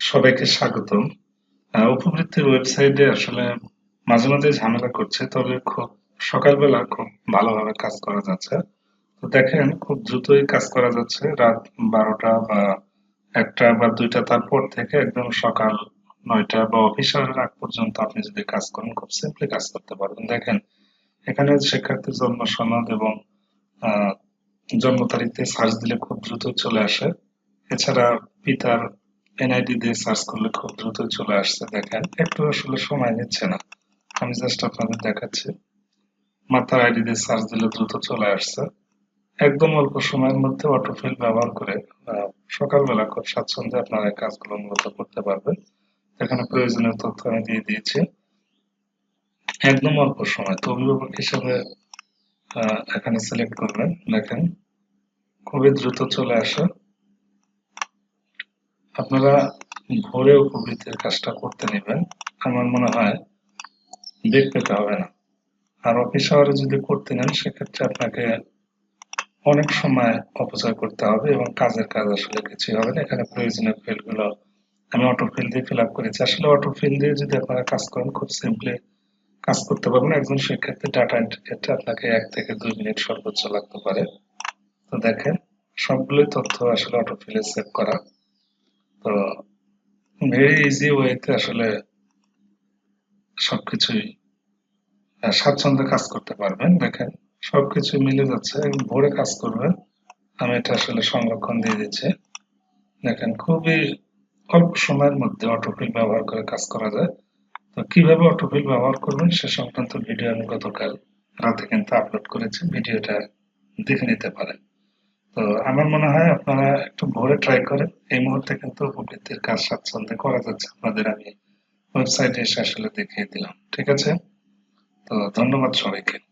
সবাইকে স্বাগতম। আহ, উপবৃত্তির ওয়েবসাইটে আসলে মাঝে মাঝে ঝামেলা করছে তবে খুব সকালবেলা খুব ভালোভাবে কাজ করা যাচ্ছে। তো দেখেন খুব দ্রুতই কাজ করা যাচ্ছে। রাত বারোটা বা একটা বা দুইটা তারপর থেকে একদম সকাল নয়টা বা অফিস আসার আগ পর্যন্ত আপনি যদি কাজ করেন খুব সিম্পলি কাজ করতে পারবেন। দেখেন এখানে শিক্ষার্থীর জন্ম সনদ এবং জন্ম তারিখ সার্চ দিলে খুব দ্রুত চলে আসে। এছাড়া পিতার এনআইডি দিয়ে সার্চ করলে খুব দ্রুত চলে আসছে, দেখেন। একটু আসলে সময় নিচ্ছে না। আমি জাস্ট আপনাদের দেখাচ্ছি। মাতার আইডি দিয়ে সার্চ দিলে দ্রুত চলে আসছে। একদম অল্প সময়ের মধ্যে অটোফিল ব্যবহার করে সকালবেলা খুব স্বাচ্ছন্দ্যে আপনারা এই কাজগুলো মূলত করতে পারবেন। এখানে প্রয়োজনীয় তথ্য আমি দিয়ে দিয়েছি। একদম অল্প সময়। তো অভিভাবক হিসেবে এখানে সিলেক্ট করবেন। দেখেন, খুবই দ্রুত চলে আসে। আপনারা ভোরে উপবৃত্তির কাজটা করতে নেবেন। আমার মনে হয় বেগ পেতে হবে না। আর অফিস আওয়ারে যদি করতে নেন, সেক্ষেত্রে আপনাকে অনেক সময় অপচয় করতে হবে এবং কাজের কাজ আসলে কিছুই হবে না। এখানে প্রয়োজনীয় ফিল্ডগুলো আমি অটো ফিল দিয়ে ফিল আপ করেছি। আসলে অটো ফিল দিয়ে যদি আপনারা কাজ করেন, খুব সিম্পলি কাজ করতে পারবেন। একজন শিক্ষার্থী ডাটা এন্ট্রি ক্ষেত্রে আপনাকে এক থেকে দুই মিনিট সর্বোচ্চ লাগতে পারে। তো দেখেন, সবগুলোই তথ্য আসলে অটো ফিলে সেভ করা তো ইজি ওয়েতে আসলে সবকিছুই স্বাচ্ছন্দ্যে কাজ করতে পারবেন। দেখেন, সবকিছু মিলে যাচ্ছে ভোরে কাজ করবেন। আমি এটা আসলে সংরক্ষণ দিয়ে দিচ্ছি। দেখেন, খুবই অল্প সময়ের মধ্যে অটোফিল ব্যবহার করে কাজ করা যায়। তো কীভাবে অটোফিল ব্যবহার করবেন, সে সংক্রান্ত ভিডিও আমি গতকাল রাতে কিন্তু আপলোড করেছি। ভিডিওটা দেখে নিতে পারেন। তো আমার মনে হয় আপনারা একটু ভোরে ট্রাই করেন। এই মুহূর্তে কিন্তু উপবৃত্তির কাজ স্বাচ্ছন্দ্যে করা যাচ্ছে। আপনাদের আমি ওয়েবসাইটে এসে আসলে দেখিয়ে দিলাম। ঠিক আছে? তো ধন্যবাদ সবাইকে।